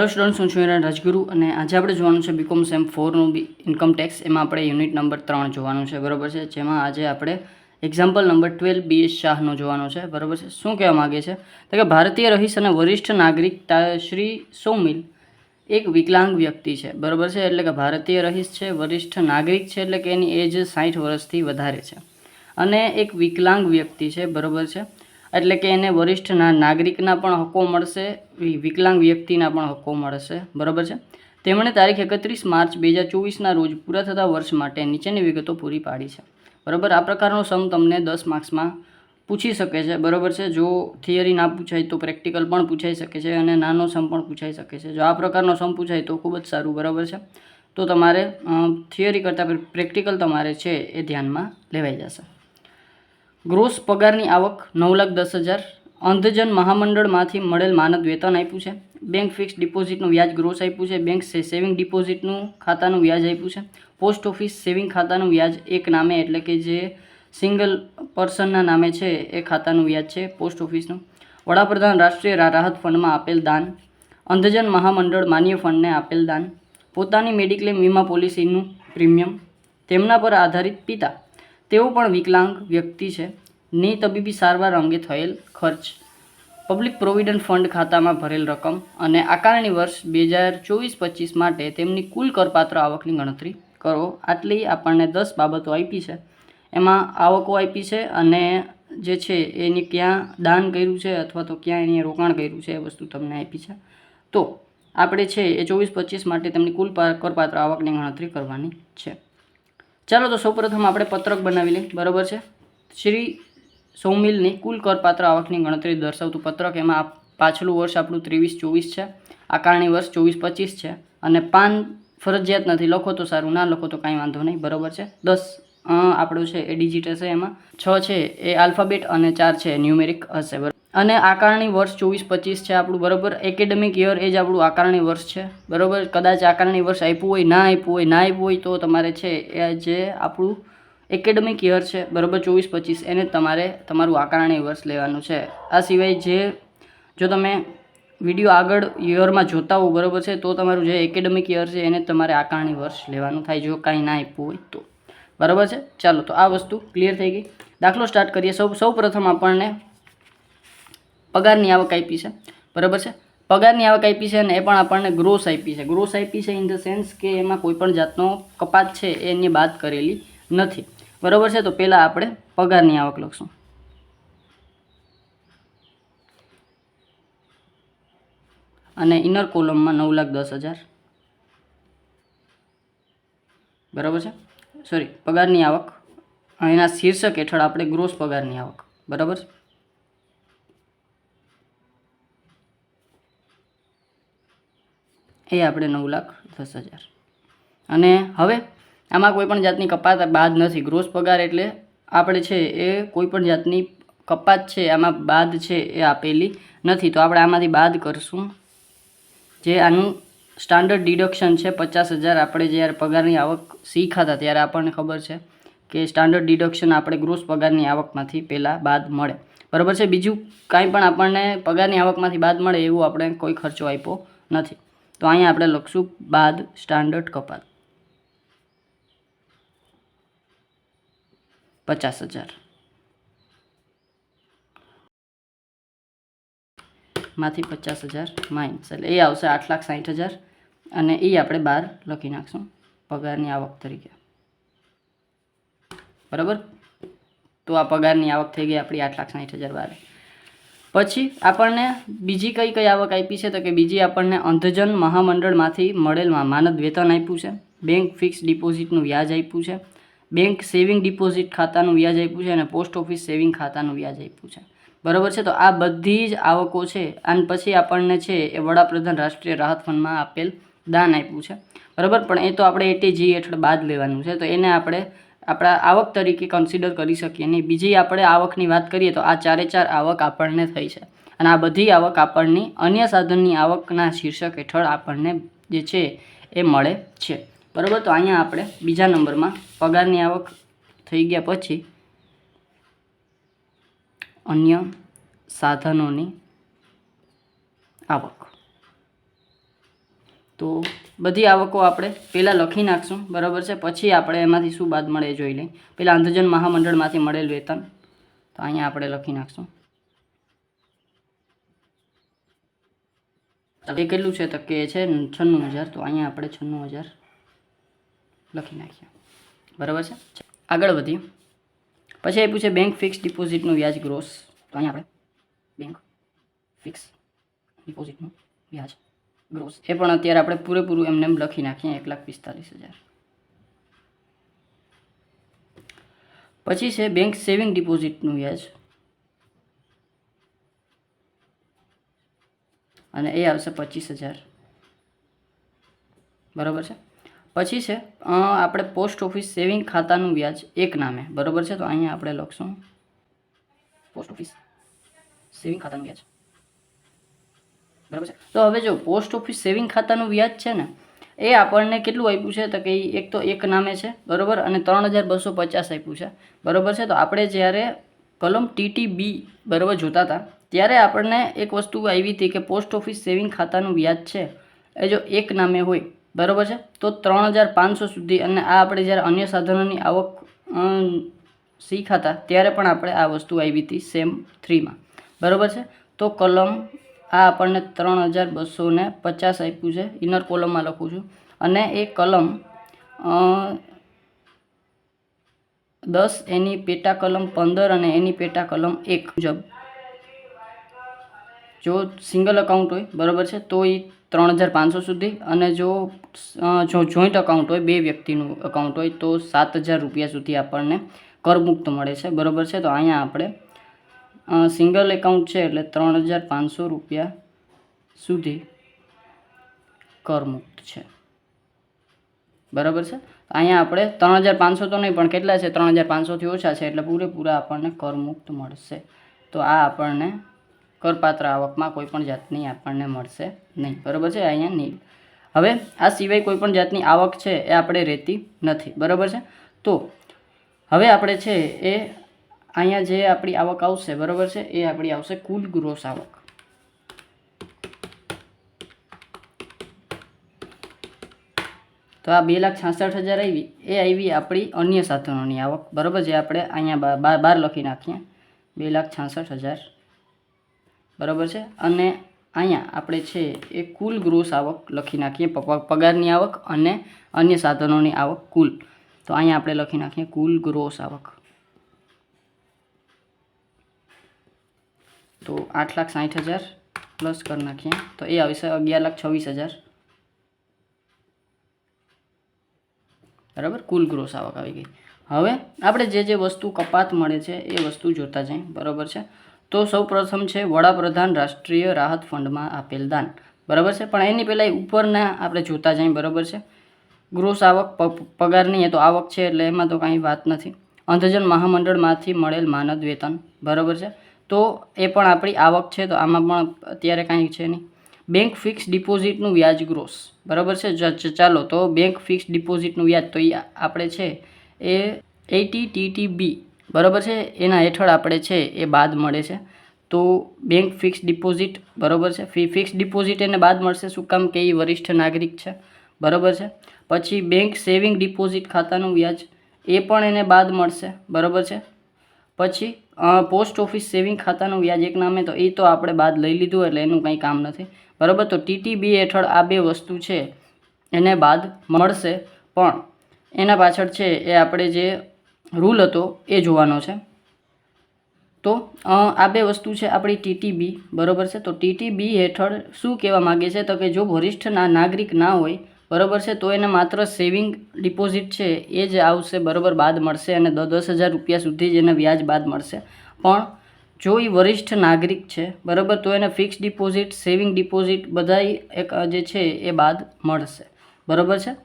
Hello students હું છું રાજગુરુ અને આજે આપણે જોવાનું છે બીકોમ સેમ ફોરનું ઇન્કમ ટેક્સ એમાં આપણે યુનિટ નંબર ત્રણ જોવાનું છે, બરોબર છે? જેમાં આજે આપણે example number twelve B S શાહનો જોવાનો છે, બરોબર છે? શું કહેવા માગે છે? તો કે ભારતીય રહીશ અને વરિષ્ઠ નાગરિક શ્રી સોમિલ એક વિકલાંગ વ્યક્તિ છે, બરાબર છે? એટલે કે ભારતીય રહીશ છે, વરિષ્ઠ નાગરિક છે, એટલે કે એની એજ સાઠ વર્ષથી વધારે છે. અને એક વિકલાંગ વ્યક્તિ છે, બરોબર છે? એટલે કે એને વરિષ્ઠના નાગરિકના પણ હકો મળશે વિકલાંગ વ્યક્તિના પણ હકો મળશે. બરાબર છે? તેમણે તારીખ એકત્રીસ માર્ચ બે હજાર ચોવીસના રોજ પૂરા થતા વર્ષ માટે નીચેની વિગતો પૂરી પાડી છે. બરાબર? આ પ્રકારનો સમ તમને દસ માર્ક્સમાં પૂછી શકે છે. બરાબર છે? જો થિયરી ના પૂછાય તો પ્રેક્ટિકલ પણ પૂછાઈ શકે છે અને નાનો સમ પણ પૂછાઈ શકે છે. જો આ પ્રકારનો સમ પૂછાય તો ખૂબ જ સારું. બરાબર છે? તો તમારે થિયરી કરતાં પ્રેક્ટિકલ તમારે છે એ ધ્યાનમાં લેવાઈ જશે. ગ્રોસ પગારની આવક નવ લાખ દસ હજાર. અંધજન મહામંડળમાંથી મળેલ માનદ વેતન આપ્યું છે. બેંક ફિક્સ ડિપોઝિટનું વ્યાજ ગ્રોસ આપ્યું છે. બેંક સેવિંગ ડિપોઝિટનું ખાતાનું વ્યાજ આપ્યું છે. પોસ્ટ ઓફિસ સેવિંગ ખાતાનું વ્યાજ એક નામે એટલે કે જે સિંગલ પર્સનના નામે છે એ ખાતાનું વ્યાજ છે પોસ્ટ ઓફિસનું. વડાપ્રધાન રાષ્ટ્રીય રાહત ફંડમાં આપેલ દાન. અંધજન મહામંડળ માન્ય ફંડને આપેલ દાન. પોતાની મેડિક્લેમ વીમા પોલિસીનું પ્રીમિયમ. તેમના પર આધારિત પિતા. તેઓ પણ વિકલાંગ વ્યક્તિ છે. ની તબીબી સારવાર અંગે થયેલ ખર્ચ. પબ્લિક પ્રોવિડન્ટ ફંડ ખાતામાં ભરેલ રકમ અને આકારણી વર્ષ બે હજાર ચોવીસ પચીસ માટે તેમની કુલ કરપાત્ર આવકની ગણતરી કરો. આટલી આપણને દસ બાબતો આપી છે. એમાં આવકો આપી છે અને જે છે એને ક્યાં દાન કર્યું છે અથવા તો ક્યાં એને રોકાણ કર્યું છે એ વસ્તુ તમને આપી છે. તો, આપણે છે એ ચોવીસ પચીસ માટે તેમની કુલ કરપાત્ર આવકની ગણતરી કરવાની છે. ચાલો તો સૌપ્રથમ આપણે પત્રક બનાવી લઈએ. બરોબર છે? શ્રી સૌમિલની કુલ કરપાત્ર આવકની ગણતરી દર્શાવતું પત્રક. એમાં આ પાછલું વર્ષ આપણું ત્રેવીસ ચોવીસ છે. આકારણી વર્ષ ચોવીસ પચીસ છે. અને પાન ફરજિયાત નથી. લખો તો સારું, ના લખો તો કાંઈ વાંધો નહીં. બરોબર છે? દસ આપણું છે એ ડિજિટ હશે એમાં. છ છે એ આલ્ફાબેટ અને ચાર છે ન્યુમેરિક હશે. અને આકારણી વર્ષ ચોવીસ પચીસ છે આપણું, બરાબર? એકેડેમિક યર એ જ આપણું આકારણી વર્ષ છે, બરાબર? કદાચ આકારણી વર્ષ આપ્યું હોય, ના આપ્યું હોય, ના આપ્યું હોય તો તમારે છે એ જે આપણું એકેડેમિક યર છે, બરાબર? ચોવીસ પચીસ, એને તમારે તમારું આકારણી વર્ષ લેવાનું છે. આ સિવાય જે, જો તમે વીડિયો આગળ યરમાં જોતા હો બરાબર છે, તો તમારું જે એકેડેમિક યર છે, એને તમારે આકારણી વર્ષ લેવાનું થાય, જો કાંઈ ના આપ્યું હોય તો. બરાબર છે? ચાલો, તો આ વસ્તુ ક્લિયર થઈ ગઈ. દાખલો સ્ટાર્ટ કરીએ. સૌ સૌ પ્રથમ આપણને પગારની આવક આપી છે. બરાબર છે? પગારની આવક આપી છે અને એ પણ આપણને ગ્રોસ આપી છે. ગ્રોસ આપી છે ઇન ધ સેન્સ કે એમાં કોઈ પણ જાતનો કપાત છે એની બાદ કરેલી નથી. બરાબર છે? તો પહેલાં આપણે પગારની આવક લખશું. અને ઇનર કોલમમાં નવ લાખ દસ હજાર. બરાબર છે? સોરી પગારની આવક. એના શીર્ષક હેઠળ આપણે ગ્રોસ પગારની આવક. બરાબર છે? એ આપણે નવ લાખ દસ હજાર. અને હવે આમાં કોઈ પણ જાતની કપાત બાદ નથી. ગ્રોસ પગાર એટલે આપણે છે એ કોઈ પણ જાતની કપાત છે આમાં બાદ છે એ આપેલી નથી. તો આપણે આમાંથી બાદ કરશું. જે આનું સ્ટાન્ડર્ડ ડિડક્શન છે પચાસ હજાર. આપણે જ્યારે પગારની આવક શીખ્યા હતા ત્યારે આપણને ખબર છે કે સ્ટાન્ડર્ડ ડિડક્શન આપણે ગ્રોસ પગારની આવકમાંથી પહેલાં બાદ મળે. બરાબર છે? બીજું કાંઈ પણ આપણને પગારની આવકમાંથી બાદ મળે એવું આપણે કોઈ ખર્ચો આપ્યો નથી. તો અહીંયા આપણે લખશું બાદ સ્ટાન્ડર્ડ કપાત. પચાસ હજાર. માંથી પચાસ હજાર માઇનસ એટલે એ આવશે આઠ લાખ સાઠ હજાર અને એ આપણે બહાર લખી નાખશું પગારની આવક તરીકે. બરાબર? તો આ પગારની આવક થઈ ગઈ આપણી આઠ લાખ સાઠ હજાર બાર. પછી આપણને બીજી કઈ કઈ આવક આપી છે? તો કે બીજી આપણને અંધજન મહામંડળમાંથી મળેલમાં માનદ વેતન આપ્યું છે. બેંક ફિક્સ ડિપોઝિટનું વ્યાજ આપ્યું છે. બેંક સેવિંગ ડિપોઝિટ ખાતાનું વ્યાજ આપ્યું છે અને પોસ્ટ ઓફિસ સેવિંગ ખાતાનું વ્યાજ આપ્યું છે. બરાબર છે? તો આ બધી જ આવકો છે. અને પછી આપણને છે એ વડાપ્રધાન રાષ્ટ્રીય રાહત ફંડમાં આપેલ દાન આપ્યું છે. બરાબર? પણ એ તો આપણે એટીજી હેઠળ બાદ લેવાનું છે. તો એને આપણે આપણા આવક તરીકે કન્સિડર કરી શકીએ નહીં બીજી આપણે આવકની વાત કરીએ તો આ ચારે ચાર આવક આપણને થઈ છે. અને આ બધી આવક આપણની અન્ય સાધનની આવકના શીર્ષક હેઠળ આપણને જે છે એ મળે છે. બરાબર? તો અહીંયા આપણે બીજા નંબરમાં પગારની આવક થઈ ગયા પછી અન્ય સાધનોની આવક. તો બધી આવકો આપણે પહેલાં લખી નાખશું. બરાબર છે? પછી આપણે એમાંથી શું બાદ મળે એ જોઈ લઈએ. પહેલાં અંધજન મહામંડળમાંથી મળેલ વેતન. તો અહીંયા આપણે લખી નાખશું. એ કેટલું છે? તો કે છે છન્નું હજાર. તો અહીંયા આપણે છન્નું હજાર લખી નાખીએ બરાબર છે? આગળ વધીએ. પછી આપ્યું છે બેંક ફિક્સ ડિપોઝિટનું વ્યાજ ગ્રોસ તો અહીંયા આપણે બેંક ફિક્સ ડિપોઝિટનું વ્યાજ ગ્રોસ એ પણ અત્યારે આપણે પૂરેપૂરું એમને એમ લખી નાખીએ, એક લાખ પિસ્તાલીસ હજાર. પછી છે બેંક સેવિંગ ડિપોઝિટનું વ્યાજ. અને એ આવશે પચીસ હજાર. બરાબર છે? પછી છે આપણે પોસ્ટ ઓફિસ સેવિંગ ખાતાનું વ્યાજ એક નામે. બરાબર છે? તો અહીંયા આપણે લખશું. પોસ્ટ ઓફિસ સેવિંગ ખાતાનું વ્યાજ. બરાબર છે? તો હવે જો પોસ્ટ ઓફિસ સેવિંગ ખાતાનું વ્યાજ છે ને, એ આપણને કેટલું આપ્યું છે? તો કે એક તો એક નામે છે, બરાબર? અને ત્રણ હજાર બસો પચાસ આપ્યું છે, બરાબર છે? તો આપણે જ્યારે કલમ ટીટી બી બરાબર જોતા હતા, ત્યારે આપણને એક વસ્તુ આવી હતી કે પોસ્ટ ઓફિસ સેવિંગ ખાતાનું વ્યાજ છે, એ જો એક નામે હોય, બરાબર છે? તો ત્રણ હજાર પાંચસો સુધી અને આ આપણે જ્યારે અન્ય સાધનોની આવક શીખાતા, ત્યારે પણ આપણે આ વસ્તુ આવી હતી સેમ થ્રીમાં બરાબર છે? તો કલમ આ આપણને ત્રણ હજાર બસો પચાસ આપ્યું છે. ઇનર કોલમમાં લખું છું. અને એ કલમ દસ, એની પેટા કલમ પંદર અને એની પેટા કલમ એક મુજબ. જો સિંગલ અકાઉન્ટ હોય, બરાબર છે? તો એ ત્રણ હજાર પાંચસો સુધી અને જો જો જોઈન્ટ અકાઉન્ટ હોય, બે વ્યક્તિનું અકાઉન્ટ હોય, તો સાત હજાર રૂપિયા સુધી આપણને કરમુક્ત મળે છે. બરાબર છે? તો અહીંયા આપણે સિંગલ એકાઉન્ટ છે એટલે ત્રણ હજાર પાંચસો રૂપિયા સુધી કરમુક્ત છે. બરાબર છે? અહીંયા આપણે ત્રણ હજાર પાંચસો તો નહીં, પણ કેટલા છે? ત્રણ હજાર પાંચસોથી ઓછા છે એટલે પૂરેપૂરા આપણને કરમુક્ત મળશે. તો આ આપણને કરપાત્ર આવકમાં કોઈ પણ જાતની આપણને મળશે નહીં. બરાબર છે? અહીંયા નહીં હવે આ સિવાય કોઈ પણ જાતની આવક છે એ આપણે રહેતી નથી. બરાબર છે? તો હવે આપણે છે એ અહીંયા જે આપણી આવક આવશે, બરાબર છે? એ આપણી આવશે કુલ ગ્રોસ આવક. તો આ બે લાખ છાસઠ હજાર આવી, એ આવી આપણી અન્ય સાધનોની આવક. બરાબર જે આપણે અહીંયા બાર બાર લખી નાખીએ. બે લાખ છાસઠ હજાર. બરાબર છે? અને અહીંયા આપણે છે એ કુલ ગ્રોસ આવક લખી નાખીએ પગારની આવક અને અન્ય સાધનોની આવક કુલ. તો અહીંયા આપણે લખી નાખીએ કુલ ગ્રોસ આવક. તો આઠ લાખ સાઠ હજાર પ્લસ કરી નાખીએ. તો એ આવશે અગિયાર લાખ છવ્વીસ હજાર. બરાબર? કુલ ગ્રોસ આવક આવી ગઈ. હવે આપણે જે જે વસ્તુ કપાત મળે છે, એ વસ્તુ જોતા જઈએ. બરાબર છે? તો સૌ પ્રથમ છે, વડાપ્રધાન રાષ્ટ્રીય રાહત ફંડમાં આપેલ દાન. બરાબર છે? પણ એની પહેલાં ઉપરના આપણે જોતા જઈએ. બરાબર છે? ગ્રોસ આવક પગારની એ તો આવક છે, એટલે એમાં તો કાંઈ વાત નથી. અંધજન મહામંડળમાંથી મળેલ માનદ વેતન. બરાબર છે? તો એ પણ આપણી આવક છે, તો આમાં પણ અત્યારે કાંઈ છે નહીં. બેંક ફિક્સ ડિપોઝિટનું વ્યાજ ગ્રોસ બરાબર છે? ચાલો, તો બેંક ફિક્સ ડિપોઝિટનું વ્યાજ તો એ આપણે છે, એ એટી ટીટી બી બરાબર છે? એના હેઠળ આપણે છે, એ બાદ મળે છે. તો બેંક ફિક્સ ડિપોઝિટ બરાબર છે? ફી ફિક્સ ડિપોઝિટ એને બાદ મળશે, શું કામ કે એ વરિષ્ઠ નાગરિક છે. બરાબર છે? પછી બેંક સેવિંગ ડિપોઝિટ ખાતાનું વ્યાજ, એ પણ એને બાદ મળશે. બરાબર છે? પછી પોસ્ટ ઓફિસ સેવિંગ ખાતાનું વ્યાજ એક નામે તો એ તો આપણે બાદ લઈ લીધું એટલે એનું કંઈ કામ નથી. બરાબર? તો ટીટીબી હેઠળ આ બે વસ્તુ છે, એને બાદ મળશે. પણ એના પાછળ છે, એ આપણે જે રૂલ હતો એ જોવાનો છે. તો આ બે વસ્તુ છે આપણી ટીટીબી બરાબર છે? તો ટીટીબી હેઠળ શું કહેવા માગે છે? તો કે જો વરિષ્ઠ ના, નાગરિક ના હોય બરાબર છે? તો એને માત્ર સેવિંગ ડિપોઝિટ છે એ જ આવશે, બરાબર, બાદ મળશે અને દસ હજાર રૂપિયા સુધી જ એને વ્યાજ બાદ મળશે. પણ જો એ વરિષ્ઠ નાગરિક છે, બરાબર, તો એને ફિક્સ ડિપોઝિટ, સેવિંગ ડિપોઝિટ બધાય એક જે છે એ બાદ મળશે. બરાબર છે?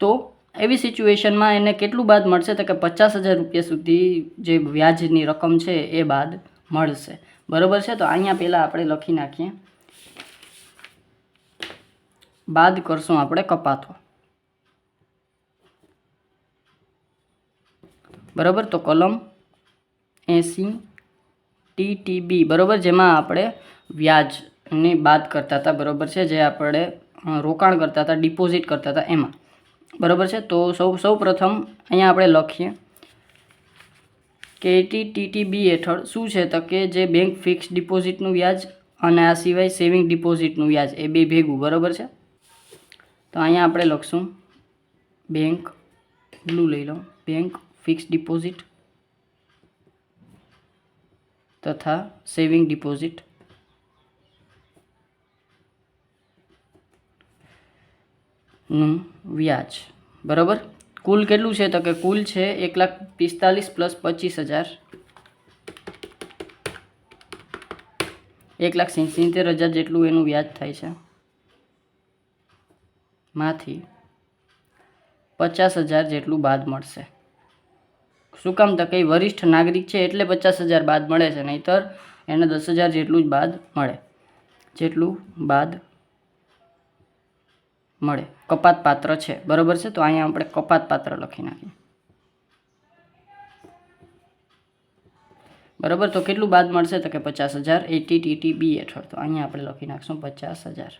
તો એવી સિચ્યુએશનમાં એને કેટલું બાદ મળશે? તો કે પચાસ હજાર રૂપિયા સુધી જે વ્યાજની રકમ છે એ બાદ મળશે. બરાબર છે? તો અહીંયા પહેલાં આપણે લખી નાખીએ. બાદ કરશું આપણે કપાતો. બરાબર? તો કલમ એંસી ટીટીબી, બરાબર? જેમાં આપણે વ્યાજની બાદ કરતા હતા, બરાબર છે? જે આપણે રોકાણ કરતા હતા, ડિપોઝિટ કરતા હતા એમાં. બરાબર છે? તો સૌ સૌ પ્રથમ અહીંયા આપણે લખીએ. કે ટી ટીટીબી હેઠળ શું છે? તો કે જે બેંક ફિક્સ ડિપોઝિટનું વ્યાજ અને આ સિવાય સેવિંગ ડિપોઝિટનું વ્યાજ, એ બે ભેગું, બરાબર છે? તો અહીંયા આપણે લખશું બેંક બ્લુ લઈ લો. બેંક ફિક્સ ડિપોઝિટ તથા સેવિંગ ડિપોઝિટનું વ્યાજ. બરાબર? કુલ કેટલું છે? તો કે કુલ છે એક લાખ પિસ્તાલીસ પ્લસ પચીસ હજાર. એક લાખ સિત્તેર હજાર જેટલું એનું વ્યાજ થાય છે. માંથી પચાસ હજાર જેટલું બાદ મળશે. શું કામ તો કંઈ વરિષ્ઠ નાગરિક છે એટલે પચાસ હજાર બાદ મળે છે, નહીંતર એને દસ હજાર જેટલું જ બાદ મળે. જેટલું બાદ મળે. કપાત પાત્ર છે. બરાબર છે? તો અહીંયા આપણે કપાત પાત્ર લખી નાખીએ. બરાબર? તો કેટલું બાદ મળશે? તો કે પચાસ હજાર. એટી ટીટી બી હેઠળ. તો અહીંયા આપણે લખી નાખશું પચાસ હજાર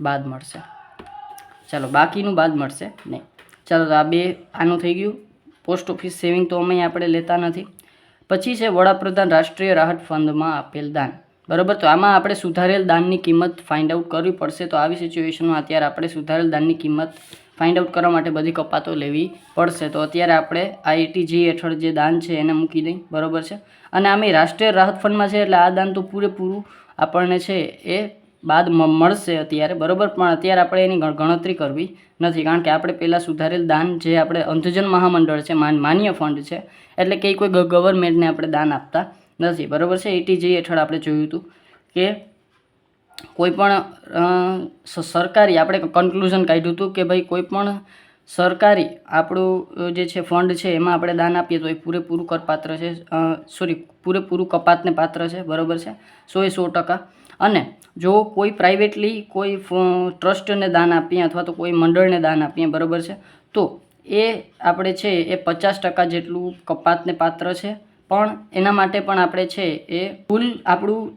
બાદ મળશે. ચાલો, બાકીનું બાદ મળશે. નહીં. ચાલો, તો આ બે આનું થઈ ગયું. પોસ્ટ ઓફિસ સેવિંગ તો અમે આપણે લેતા નથી. પછી છે, વડાપ્રધાન રાષ્ટ્રીય રાહત ફંડમાં આપેલ દાન. બરાબર? તો આમાં આપણે સુધારેલ દાનની કિંમત ફાઇન્ડ આઉટ કરવી પડશે. તો આવી સિચ્યુએશનમાં અત્યારે આપણે સુધારેલ દાનની કિંમત ફાઇન્ડ આઉટ કરવા માટે બધી કપાતો લેવી પડશે. તો અત્યારે આપણે આઈટીજી હેઠળ જે દાન છે, એને મૂકી દઈ. બરાબર છે? અને આમે રાષ્ટ્રીય રાહત ફંડમાં છે, એટલે આ દાન તો પૂરેપૂરું આપણને છે એ બાદ મળશે અત્યારે. બરાબર? પણ અત્યારે આપણે એની ગણતરી કરવી નથી કારણ કે આપણે પહેલાં સુધારેલ દાન જે આપણે અંધજન મહામંડળ છે માન માન્ય ફંડ છે એટલે કે કોઈ ગવર્મેન્ટને આપણે દાન આપતા નથી. બરાબર છે? એટીજી હેઠળ આપણે જોયું હતું કે કોઈ પણ અ, સ- સરકારી આપણે કન્ક્લુઝન કાઢ્યું હતું કે ભાઈ કોઈપણ સરકારી આપણું જે છે ફંડ છે એમાં આપણે દાન આપીએ તો એ પૂરેપૂરું કરપાત્ર છે. સોરી પૂરેપૂરું કપાતને પાત્ર છે. બરાબર છે? સો એ સો ટકા. અને જો કોઈ પ્રાઇવેટલી કોઈ ટ્રસ્ટને દાન આપીએ અથવા તો કોઈ મંડળને દાન આપીએ, બરાબર છે? તો એ આપણે છે એ પચાસ ટકા જેટલું કપાતને પાત્ર છે. પણ એના માટે પણ આપણે છે એ કુલ આપણું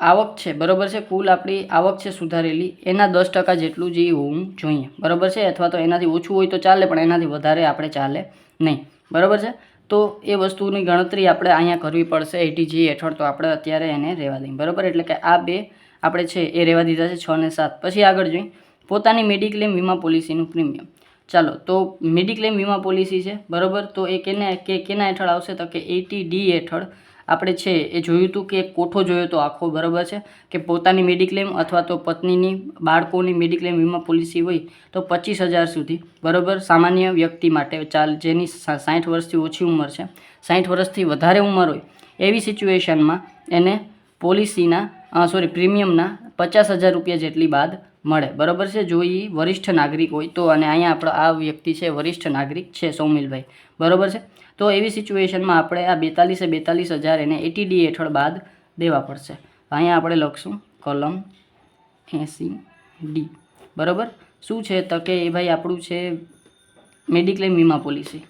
આવક છે, બરાબર છે? કુલ આપણી આવક છે સુધારેલી, એના દસ ટકા જેટલું જે હોવું જોઈએ. બરાબર છે? અથવા તો એનાથી ઓછું હોય તો ચાલે, પણ એનાથી વધારે આપણે ચાલે નહીં. બરાબર છે? તો એ વસ્તુની ગણતરી આપણે અહીંયા કરવી પડશે. એટીજી હેઠળ તો આપણે અત્યારે એને રહેવા દઈએ. બરાબર? એટલે કે આ બે આપણે છે એ રહેવા દીધા છે છ ને સાત. પછી આગળ જોઈએ. પોતાની મેડિક્લેમ વીમા પોલિસીનું પ્રીમિયમ. ચાલો, તો મેડિક્લેમ વીમા પોલિસી છે. બરાબર? તો એ કેને કે કેના હેઠળ આવશે? તો કે એટી ડી હેઠળ આપણે છે એ જોયું હતું કે કોઠો જોયો તો આખો બરાબર છે કે પોતાની મેડિક્લેમ અથવા તો પત્નીની બાળકોની મેડિક્લેમ વીમા પોલિસી હોય તો પચીસ હજાર સુધી, બરાબર? સામાન્ય વ્યક્તિ માટે ચાલ, જેની સાઠ વર્ષથી ઓછી ઉંમર છે સાઠ વર્ષથી વધારે ઉંમર હોય, એવી સિચ્યુએશનમાં એને પોલિસીના સોરી પ્રીમિયમના પચાસ હજાર રૂપિયા જેટલી બાદ મળે. બરાબર છે? જો એ વરિષ્ઠ નાગરિક હોય તો અને અહીંયા આપણો આ વ્યક્તિ છે, વરિષ્ઠ નાગરિક છે સૌમિલભાઈ. બરાબર છે? તો એવી સિચ્યુએશનમાં આપણે આ બેતાલીસે બેતાલીસ હજાર એને એટીડી હેઠળ બાદ દેવા પડશે. અહીંયા આપણે લખશું કલમ એસી ડી. બરાબર? શું છે તો કે એ ભાઈ આપણું છે મેડિક્લેમ વીમા પોલિસી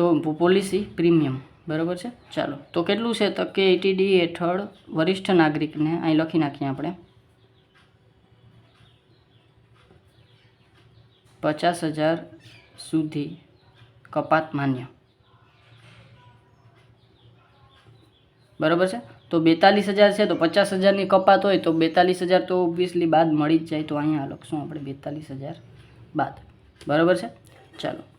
તો પોલિસી પ્રીમિયમ, બરાબર છે? ચાલો, તો કેટલું છે તો કે એટીડી હેઠળ વરિષ્ઠ નાગરિકને અહીં લખી નાખીએ આપણે? પચાસ હજાર સુધી કપાત માન્ય. બરાબર છે? તો બેતાલીસ હજાર છે, તો પચાસ હજારની કપાત હોય તો બેતાલીસ હજાર તો ઓબ્વિયસલી બાદ મળી જ જાય. તો અહીંયા લખશું આપણે બેતાલીસ હજાર બાદ. બરાબર છે? ચાલો.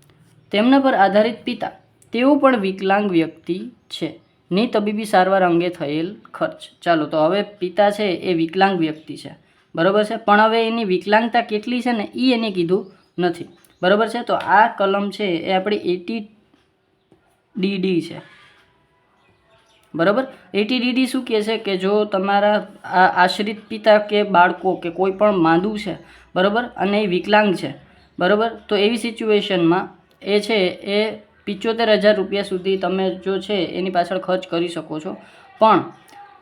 તેમના પર આધારિત પિતા. તેઓ પણ વિકલાંગ વ્યક્તિ છે. ની તબીબી સારવાર અંગે થયેલ ખર્ચ. ચાલો, તો હવે પિતા છે એ વિકલાંગ વ્યક્તિ છે. બરાબર છે? પણ હવે એની વિકલાંગતા કેટલી છે ને એ એને કીધું નથી. બરાબર છે? તો આ કલમ છે એ આપણી એટી ડીડી છે. બરાબર? એટી ડીડી શું કહે છે? કે જો તમારા આ આશ્રિત પિતા કે બાળકો કે કોઈ પણ માંદું છે, બરાબર? અને એ વિકલાંગ છે, બરાબર? તો એવી સિચ્યુએશનમાં એ છે, એ પિચોતેર હજાર રૂપિયા સુધી તમે જો છે, એની પાછળ ખર્ચ કરી શકો છો. પણ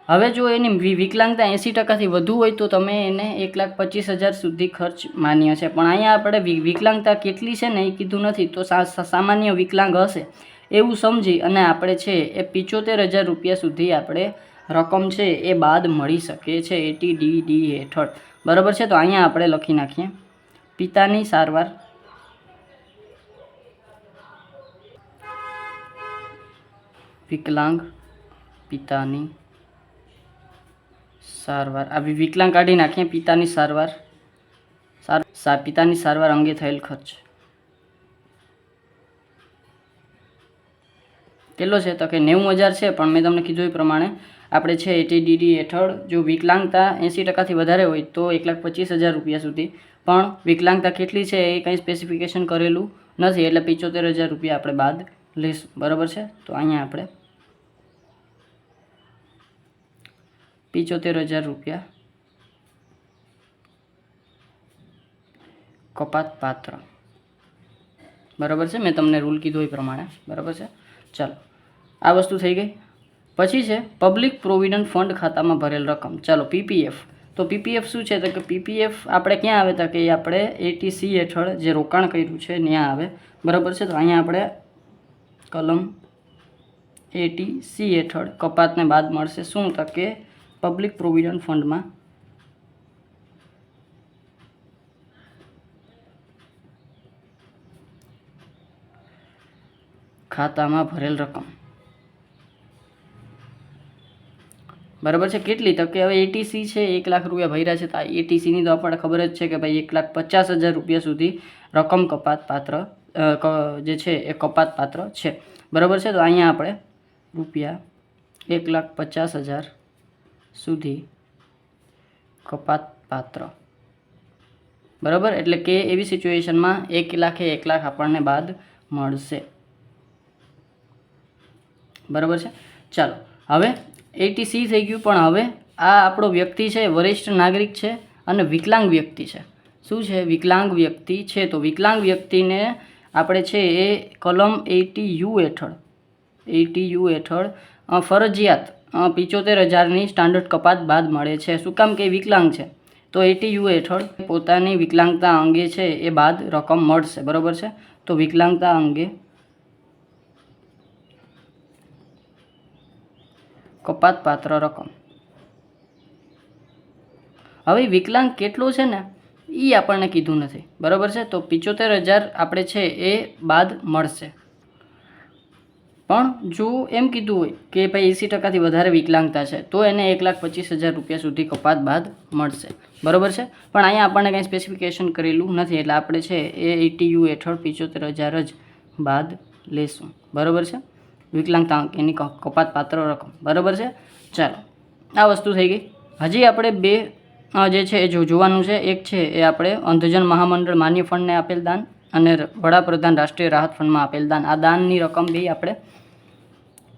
હવે જો એની વિકલાંગતા એંસી ટકાથી વધુ હોય તો તમે એને એક લાખ પચીસ હજાર સુધી ખર્ચ માન્ય છે. પણ અહીંયા આપણે વિકલાંગતા કેટલી છે ને એ કીધું નથી તો સામાન્ય વિકલાંગ હશે. એવું સમજી અને આપણે છે, એ પિચોતેર હજાર રૂપિયા સુધી આપણે રકમ છે, એ બાદ મળી શકે છે એટી ડી ડી હેઠળ. બરાબર છે? તો અહીંયા આપણે લખી નાખીએ. પિતાની સારવાર. વિકલાંગ પિતાની સારવાર. આવી વિકલાંગ કાઢી નાખીએ, પિતાની સારવાર. સાર પિતાની સારવાર અંગે થયેલ ખર્ચ. કેટલો છે તો કે નેવું હજાર છે, પણ મેં તમને કીધું એ પ્રમાણે આપણે છે એટીડીડી હેઠળ જો વિકલાંગતા એંસી ટકાથી વધારે હોય તો એક લાખ પચીસ હજાર રૂપિયા સુધી. પણ વિકલાંગતા કેટલી છે એ કંઈ સ્પેસિફિકેશન કરેલું નથી, એટલે પિચોતેર હજાર રૂપિયા આપણે બાદ લઈશું બરાબર છે? તો અહીંયા આપણે પિચોતેર હજાર રૂપિયા. કપાત પાત્ર. બરાબર છે? મેં તમને રૂલ કીધો એ પ્રમાણે. બરાબર છે? ચાલો. આ વસ્તુ થઈ ગઈ. પછી છે પબ્લિક પ્રોવિડન્ટ ફંડ ખાતામાં ભરેલ રકમ. ચાલો પીપીએફ તો પીપીએફ શું છે? તો કે પીપીએફ આપણે ક્યાં આવે? તો કે આપણે એટીસી હેઠળ જે રોકાણ કર્યું છે ત્યાં આવે. બરાબર છે? તો અહીંયા આપણે કલમ એટીસી હેઠળ કપાતને બાદ મળશે. શું? તો કે પબ્લિક પ્રોવિડન્ટ ફંડમાં ખાતામાં ભરેલ રકમ. બરાબર છે? કેટલી? તો કે હવે એટીસી છે, એક લાખ રૂપિયા ભર્યા છે. તો આ એટીસીની તો આપણને ખબર જ છે કે ભાઈ એક લાખ પચાસ હજાર રૂપિયા સુધી રકમ કપાત પાત્ર જે છે એ કપાત પાત્ર છે. બરાબર છે? તો અહીંયા આપણે રૂપિયા એક લાખ પચાસ હજાર સુધી કપાત પાત્ર. બરાબર? એટલે કે એવી સિચ્યુએશનમાં એક લાખે એક લાખ આપણને બાદ મળશે. બરાબર છે? ચાલો, હવે એટીસી થઈ ગયું, પણ હવે આ આપણો વ્યક્તિ છે, વરિષ્ઠ નાગરિક છે અને વિકલાંગ વ્યક્તિ છે. શું છે? વિકલાંગ વ્યક્તિ છે. તો વિકલાંગ વ્યક્તિને આપણે છે એ કલમ એટી યુ હેઠળ, એટી યુ હેઠળ ફરજિયાત પિચોતેર હજારની સ્ટાન્ડર્ડ કપાત બાદ મળે છે. શું કામ કે વિકલાંગ છે? તો એટી યુ હેઠળ પોતાની વિકલાંગતા અંગે છે એ બાદ રકમ મળશે. બરાબર છે? તો વિકલાંગતા અંગે કપાતપાત્ર રકમ. હવે વિકલાંગ કેટલો છે ને? એ આપણને કીધું નથી. બરાબર છે? તો પિચોતેર હજાર આપણે છે એ બાદ મળશે. પણ જો એમ કીધું હોય કે ભાઈ એંસી ટકાથી વધારે વિકલાંગતા છે, તો એને એક લાખ પચીસ હજાર રૂપિયા સુધી કપાત બાદ મળશે. બરાબર છે? પણ અહીંયા આપણને કંઈ સ્પેસિફિકેશન કરેલું નથી, એટલે આપણે છે એ એટીયુ હેઠળ પિચોતેર હજાર જ બાદ લેશું. બરાબર છે? વિકલાંગતા એની કપાત પાત્ર રકમ. બરાબર છે? ચાલો, આ વસ્તુ થઈ ગઈ. હજી આપણે બે જે છે એ જોવાનું છે. એક છે એ આપણે અંધજન મહામંડળ માન્ય ફંડને આપેલ દાન અને વડાપ્રધાન રાષ્ટ્રીય રાહત ફંડમાં આપેલ દાન. આ દાનની રકમ બી આપણે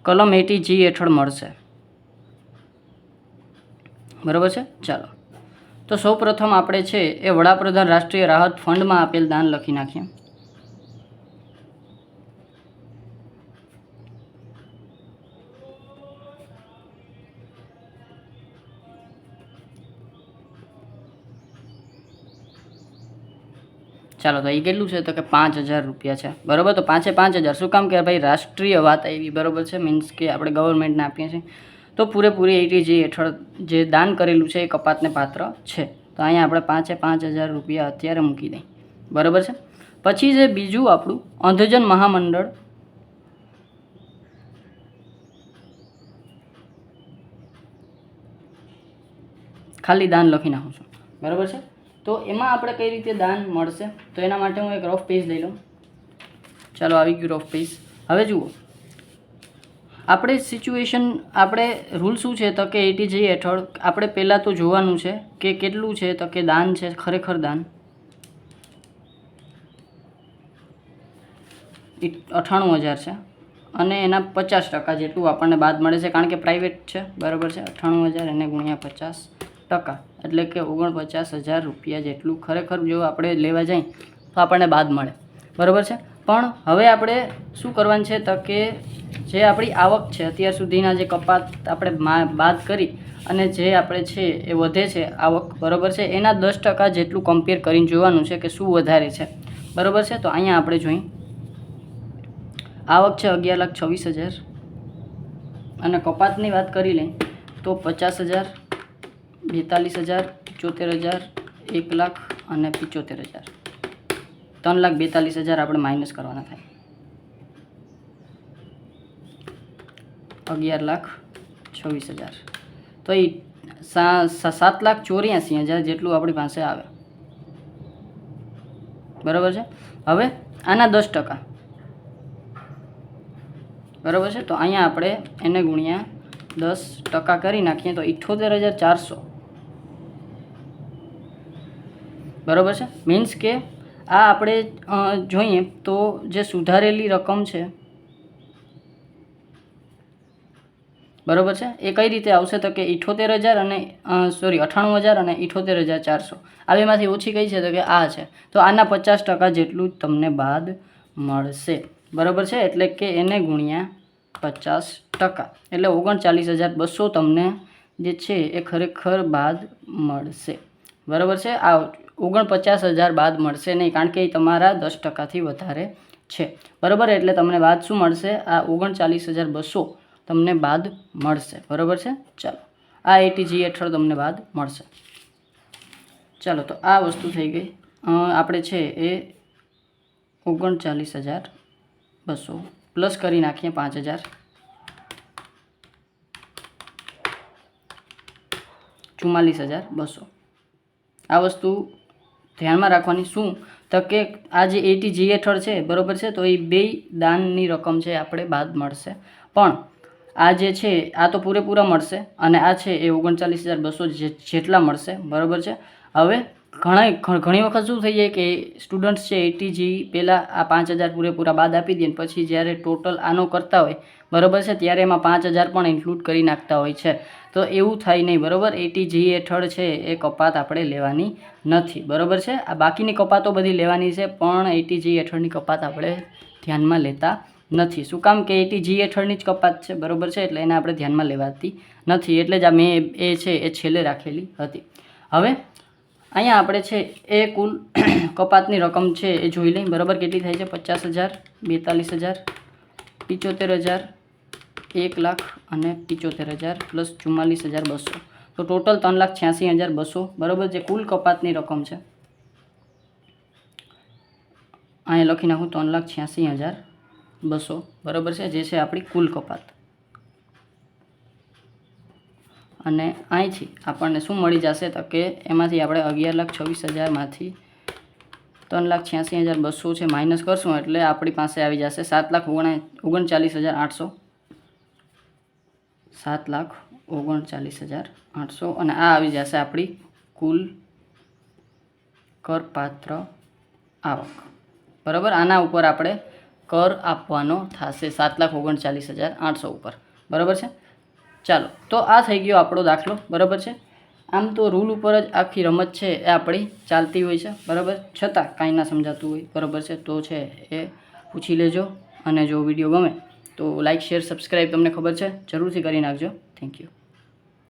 કલમ એટી જી હેઠળ મળશે. બરાબર છે? ચાલો. તો સૌ પ્રથમ આપણે છે એ વડાપ્રધાન રાષ્ટ્રીય રાહત ફંડમાં આપેલ દાન લખી નાખીએ. ચાલો, તો એ કેટલું છે? તો કે પાંચ હજાર રૂપિયા છે. બરાબર? તો પાંચે પાંચ હજાર. શું કામ કે ભાઈ રાષ્ટ્રીય વાત આવી, બરાબર છે? મીન્સ કે આપણે ગવર્મેન્ટને આપીએ છીએ. તો પૂરેપૂરી એટી જે હેઠળ જે દાન કરેલું છે, એ કપાતને પાત્ર છે. તો અહીંયા આપણે પાંચે પાંચ હજાર રૂપિયા અત્યારે મૂકી દઈએ. બરાબર છે? પછી જે બીજું આપણું અંધજન મહામંડળ. ખાલી દાન લખી નાખું છું. બરાબર છે? તો એમાં આપણે કઈ રીતે દાન મળશે? તો એના માટે હું એક રફ પેજ લઈ લઉં. ચાલો, આવી ગયું રફ પેજ હવે જુઓ. આપણે સિચ્યુએશન આપણે રૂલ શું છે તો કે એટી જઈ હેઠળ આપણે પહેલાં તો જોવાનું છે કે કેટલું છે તો કે દાન છે, ખરેખર દાન. અઠ્ઠાણું હજાર છે. અને એના પચાસ ટકા જેટલું આપણને બાદ મળે છે, કારણ કે પ્રાઇવેટ છે, બરાબર છે? અઠ્ઠાણું હજાર એને ગુણ્યા પચાસ. ટકા. એટલે કે ઓગણપચાસ હજાર રૂપિયા જેટલું ખરેખર જો આપણે લેવા જઈએ તો આપણને બાદ મળે. બરાબર છે? પણ હવે આપણે શું કરવાનું છે તો કે જે આપણી આવક છે, અત્યાર સુધીના જે કપાત આપણે બાદ કરી અને જે આપણે છે એ વધે છે આવક, બરાબર છે? એના દસ ટકા જેટલું કમ્પેર કરીને જોવાનું છે કે શું વધારે છે. બરાબર છે? તો અહીંયા આપણે જોઈ. આવક છે અગિયાર લાખ છવ્વીસ હજાર. અને કપાતની વાત કરી લઈએ તો પચાસ હજાર. બેતાલીસ હજાર ચોતેર હજાર, એક લાખ અને પિચોતેર હજાર. ત્રણ લાખ બેતાલીસ હજાર આપણે માઇનસ કરવાના થાય. અગિયાર લાખ છવ્વીસ હજાર. તો એ સાત લાખ ચોર્યાસી હજાર જેટલું આપણી પાસે આવે. બરાબર છે? હવે આના દસ ટકા. બરાબર છે? તો અહીંયા આપણે એને ગુણ્યા દસ ટકા કરી નાખીએ તો ઇઠ્ઠોતેર હજાર ચારસો. બરાબર છે? મીન્સ કે આ આપણે જોઈએ તો જે સુધારેલી રકમ છે, બરાબર છે? એ કઈ રીતે આવશે તો કે ઇઠોતેર હજાર અને સોરી અઠ્ઠાણું હજાર અને ઇઠોતેર હજાર ચારસો. આ બેમાંથી ઓછી કઈ છે તો કે આ છે. તો આના પચાસ ટકા જેટલું તમને બાદ મળશે. બરાબર છે? એટલે કે એને ગુણ્યા પચાસ ટકા. એટલે ઓગણચાલીસ હજાર બસો તમને જે છે એ ખરેખર બાદ મળશે. બરાબર છે? આ ઓગણપચાસ હજાર બાદ મળશે નહીં, કારણ કે એ તમારા દસ ટકાથી વધારે છે. બરાબર? એટલે તમને બાદ શું મળશે? આ ઓગણચાલીસ હજાર બસો તમને બાદ મળશે. બરાબર છે? ચાલો. આ એટીજી હેઠળ તમને બાદ મળશે. ચાલો, તો આ વસ્તુ થઈ ગઈ. આપણે છે એ ઓગણચાલીસ હજાર બસો. પ્લસ કરી નાખીએ પાંચ હજાર. ચુમ્માલીસ હજાર બસો. આ વસ્તુ ધ્યાનમાં રાખવાની. શું? તો કે આ જે એટી જી હેઠળ છે, બરાબર છે? તો એ બે દાનની રકમ છે આપણે બાદ મળશે. પણ આ જે છે, આ તો પૂરેપૂરા મળશે અને આ છે એ ઓગણચાલીસ હજાર બસો જેટલા મળશે, બરાબર છે? હવે ઘણા ઘણી વખત શું થઈ જાય કે સ્ટુડન્ટ્સ છે એટીજી પહેલાં આ પાંચ હજાર પૂરેપૂરા બાદ આપી દે પછી જ્યારે ટોટલ આનો કરતા હોય, બરાબર છે, ત્યારે એમાં પાંચ હજાર પણ ઇન્ક્લુડ કરી નાખતા હોય છે. તો એવું થાય નહીં, બરાબર? એટીજી હેઠળ છે, એ કપાત આપણે લેવાની નથી, બરાબર છે? આ બાકીની કપાતો બધી લેવાની છે, પણ એટીજી હેઠળની કપાત આપણે ધ્યાનમાં લેતા નથી. શું કામ કે એટીજી હેઠળની જ કપાત છે, બરાબર છે? એટલે એને આપણે ધ્યાનમાં લેવાતી નથી. એટલે જ આ મેં એ છે, એ છેલ્લે રાખેલી હતી. હવે અહીંયા આપણે છે એ કુલ કપાતની રકમ છે એ જોઈ લઈએ. બરાબર કેટલી થાય છે? પચાસ હજાર, બેતાલીસ હજાર, પિચોતેર હજાર, એક લાખ અને પિચોતેર હજાર પ્લસ ચુમ્માલીસ હજાર બસો. તો ટોટલ ત્રણ લાખ છ્યાસી હજાર બસો. બરાબર જે કુલ કપાતની રકમ છે. અહીંયા લખી નાખું, ત્રણ લાખ છ્યાસી હજાર બસો. બરાબર છે? જે છે આપણી કુલ કપાત. અને અહીંથી આપણને શું મળી જશે તો કે એમાંથી આપણે અગિયાર લાખ છવ્વીસ હજારમાંથી ત્રણ લાખ છ્યાસી હજાર બસો છે માઇનસ કરશું એટલે આપણી પાસે આવી જશે સાત લાખ ઓગણ ઓગણચાલીસ હજાર આઠસો. સાત લાખ ઓગણચાલીસ હજાર આઠસો અને આ આવી જશે આપણી કુલ કરપાત્ર આવક. બરાબર? આના ઉપર આપણે કર આપવાનો થશે સાત લાખ ઓગણચાલીસ હજાર આઠસો ઉપર. બરાબર છે? ચાલો, તો આ થઈ ગયો આપણો દાખલો, બરાબર છે? આમ તો રૂલ ઉપર જ આખી રમત છે એ આપણી ચાલતી હોય છે, બરાબર? છતાં કાંઈ ના સમજાતું હોય, બરાબર છે? તો છે એ પૂછી લેજો અને જો વીડિયો ગમે તો લાઇક શેર સબસ્ક્રાઈબ તમને ખબર છે, જરૂરથી કરી નાખજો. Thank you